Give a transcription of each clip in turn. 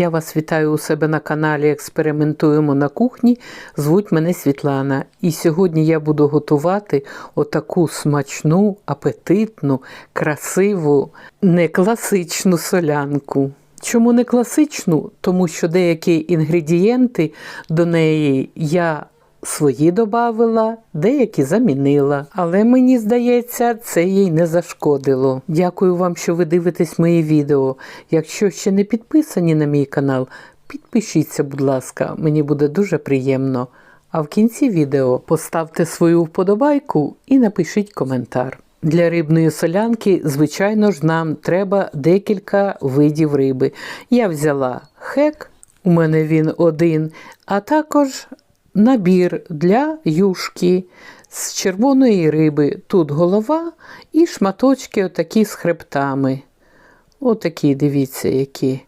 Я вас вітаю у себе на каналі Експериментуємо на кухні. Звуть мене Світлана. І сьогодні я буду готувати отаку смачну, апетитну, красиву, не класичну солянку. Чому не класичну? Тому що деякі інгредієнти до неї я свої додавила, деякі замінила. Але мені здається, це їй не зашкодило. Дякую вам, що ви дивитесь мої відео. Якщо ще не підписані на мій канал, підпишіться, будь ласка, мені буде дуже приємно. А в кінці відео поставте свою вподобайку і напишіть коментар. Для рибної солянки, звичайно ж, нам треба декілька видів риби. Я взяла хек, у мене він один, а також набір для юшки з червоної риби. Тут голова і шматочки отакі з хребтами. Отакі, дивіться, які.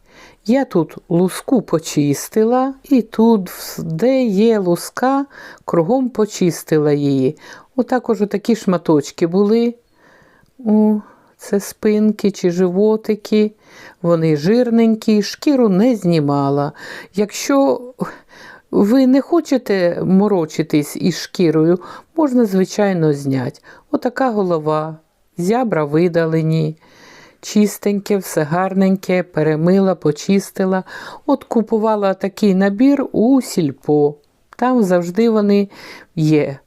Я тут луску почистила, і тут, де є луска, кругом почистила її. Отакож отакі шматочки були. О, це спинки чи животики. Вони жирненькі, шкіру не знімала. Якщо ви не хочете морочитись із шкірою, можна, звичайно, зняти. Отака голова, зябра видалені, чистеньке, все гарненьке, перемила, почистила. От купувала такий набір у сільпо. Там завжди вони є.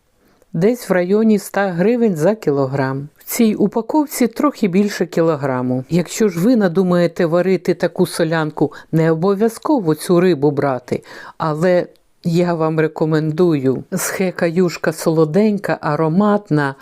Десь в районі 100 гривень за кілограм. В цій упаковці трохи більше кілограму. Якщо ж ви надумаєте варити таку солянку, не обов'язково цю рибу брати, але я вам рекомендую. Схека юшка солоденька, ароматна,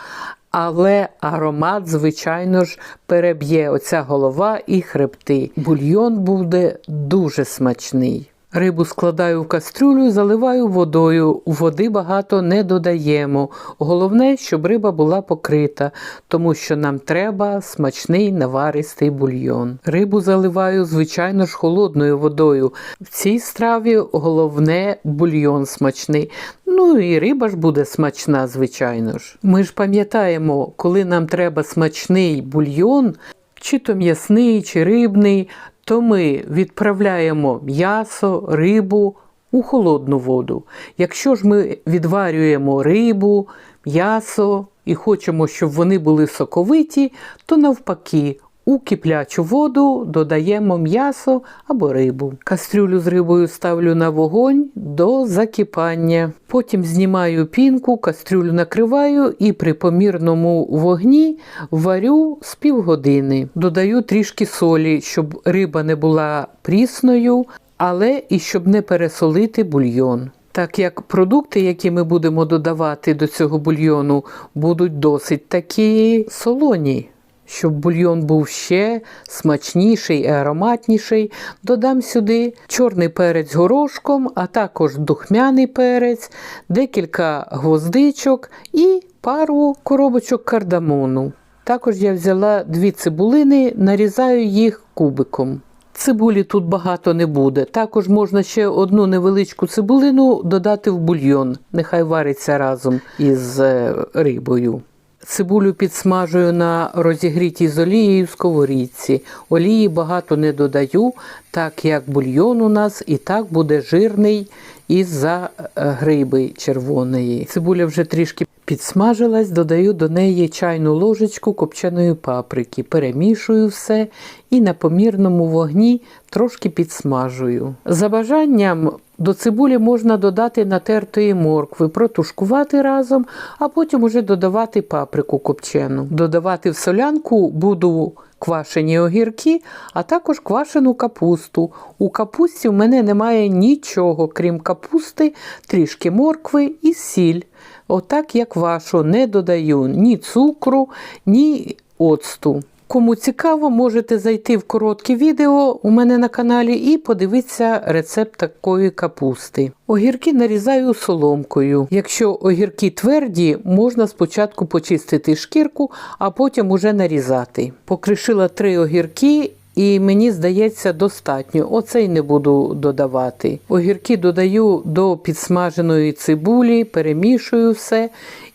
але аромат, звичайно ж, переб'є оця голова і хребти. Бульйон буде дуже смачний. Рибу складаю в кастрюлю, заливаю водою. Води багато не додаємо. Головне, щоб риба була покрита, тому що нам треба смачний наваристий бульйон. Рибу заливаю, звичайно ж, холодною водою. В цій страві головне бульйон смачний. Ну і риба ж буде смачна, звичайно ж. Ми ж пам'ятаємо, коли нам треба смачний бульйон. Чи то м'ясний, чи рибний, то ми відправляємо м'ясо, рибу у холодну воду. Якщо ж ми відварюємо рибу, м'ясо і хочемо, щоб вони були соковиті, то навпаки. У киплячу воду додаємо м'ясо або рибу. Кастрюлю з рибою ставлю на вогонь до закипання. Потім знімаю пінку, кастрюлю накриваю і при помірному вогні варю з півгодини. Додаю трішки солі, щоб риба не була прісною, але і щоб не пересолити бульйон. Так як продукти, які ми будемо додавати до цього бульйону, будуть досить такі солоні. Щоб бульйон був ще смачніший і ароматніший, додам сюди чорний перець горошком, а також духмяний перець, декілька гвоздичок і пару коробочок кардамону. Також я взяла дві цибулини, нарізаю їх кубиком. Цибулі тут багато не буде. Також можна ще одну невеличку цибулину додати в бульйон, нехай вариться разом із е, рибою. Цибулю підсмажую на розігрітій з олією сковорідці. Олії багато не додаю, так як бульйон у нас і так буде жирний із-за гриби червоної. Цибуля вже трішки підсмажилась, додаю до неї чайну ложечку копченої паприки, перемішую все і на помірному вогні трошки підсмажую. За бажанням до цибулі можна додати натертої моркви, протушкувати разом, а потім уже додавати паприку копчену. Додавати в солянку буду квашені огірки, а також квашену капусту. У капусті в мене немає нічого, крім капусти, трішки моркви і сіль. Отак, як вашу, не додаю ні цукру, ні оцту. Кому цікаво, можете зайти в коротке відео у мене на каналі і подивитися рецепт такої капусти. Огірки нарізаю соломкою. Якщо огірки тверді, можна спочатку почистити шкірку, а потім уже нарізати. Покришила три огірки І мені здається, достатньо. Оцей не буду додавати. Огірки додаю до підсмаженої цибулі, перемішую все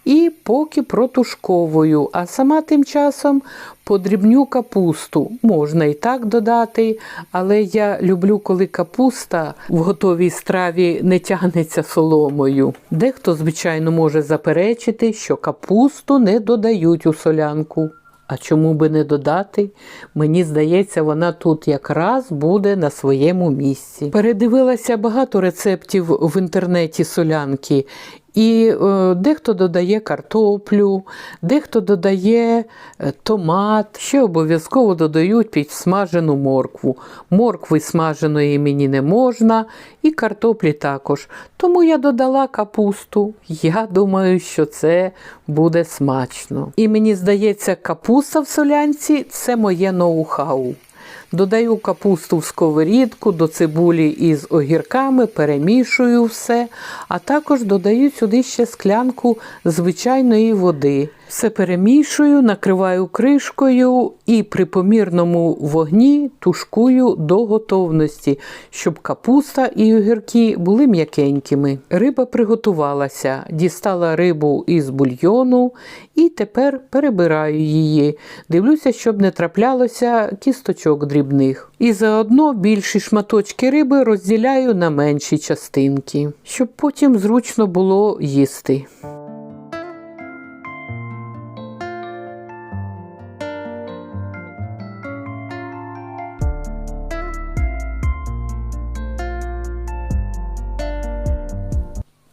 і поки протушковую. А сама тим часом подрібню капусту. Можна і так додати, але я люблю, коли капуста в готовій страві не тягнеться соломою. Дехто, звичайно, може заперечити, що капусту не додають у солянку. А чому би не додати? Мені здається, вона тут якраз буде на своєму місці. Передивилася багато рецептів в інтернеті солянки, і е, дехто додає картоплю, дехто додає е, томат, ще обов'язково додають підсмажену моркву. Моркви смаженої мені не можна, і картоплі також. Тому я додала капусту. Я думаю, що це буде смачно. І мені здається, капуста в солянці це моє ноу-хау. Додаю капусту в сковорідку до цибулі із огірками, перемішую все, а також додаю сюди ще склянку звичайної води. Все перемішую, накриваю кришкою і при помірному вогні тушкую до готовності, щоб капуста і огірки були м'якенькими. Риба приготувалася, дістала рибу із бульйону і тепер перебираю її. Дивлюся, щоб не траплялося кісточок дрібних. І заодно більші шматочки риби розділяю на менші частинки, щоб потім зручно було їсти.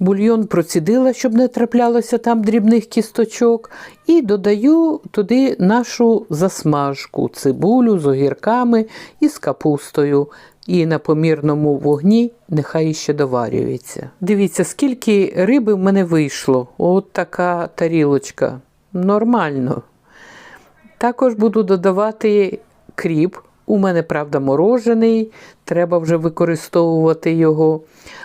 Бульйон процідила, щоб не траплялося там дрібних кісточок, і додаю туди нашу засмажку, цибулю з огірками і з капустою. І на помірному вогні нехай ще доварюється. Дивіться, скільки риби в мене вийшло. От така тарілочка. Нормально. Також буду додавати кріп. У мене, правда, морожений, треба вже використовувати його.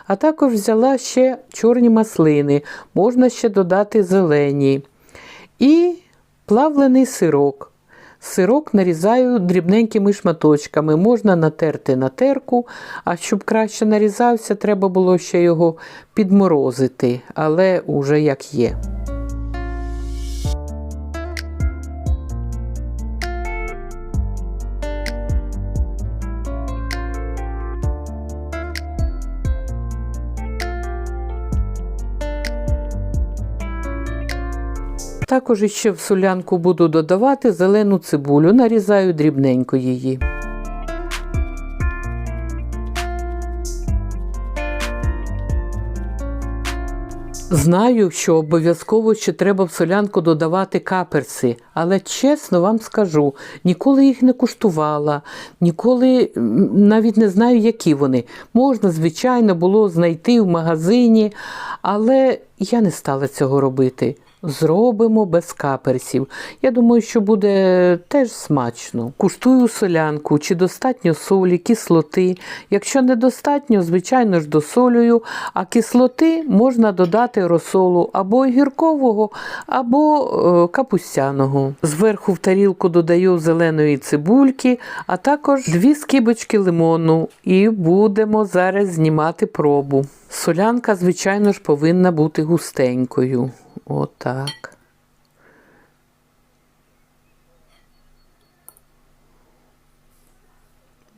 А також взяла ще чорні маслини, можна ще додати зелені. І плавлений сирок. Сирок нарізаю дрібненькими шматочками, можна натерти на терку, а щоб краще нарізався, треба було ще його підморозити, але уже як є. Також іще в солянку буду додавати зелену цибулю, нарізаю дрібненько її. Знаю, що обов'язково ще треба в солянку додавати каперси, але чесно вам скажу, ніколи їх не куштувала, ніколи навіть не знаю, які вони. Можна, звичайно, було знайти в магазині, але я не стала цього робити. Зробимо без каперсів. Я думаю, що буде теж смачно. Куштую солянку, чи достатньо солі, кислоти. Якщо недостатньо, звичайно ж досолюю, а кислоти можна додати розсолу або гіркового, або е, капустяного. Зверху в тарілку додаю зеленої цибульки, а також дві скибочки лимону. І будемо зараз знімати пробу. Солянка, звичайно ж, повинна бути густенькою. Отак.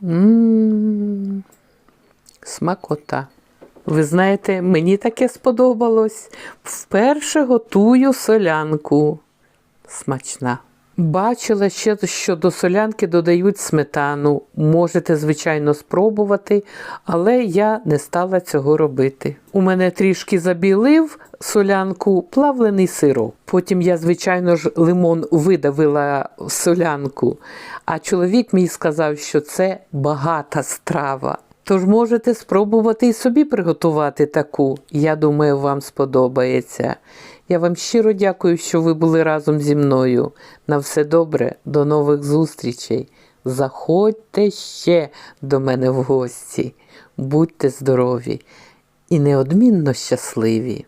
Ммм, смакота. Ви знаєте, мені таке сподобалось. Вперше готую солянку. Смачна. Бачила ще, що до солянки додають сметану. Можете, звичайно, спробувати, але я не стала цього робити. У мене трішки забілив солянку плавлений сирок. Потім я, звичайно ж, лимон видавила солянку, а чоловік мій сказав, що це багата страва. Тож можете спробувати і собі приготувати таку. Я думаю, вам сподобається. Я вам щиро дякую, що ви були разом зі мною. На все добре, до нових зустрічей. Заходьте ще до мене в гості. Будьте здорові і неодмінно щасливі.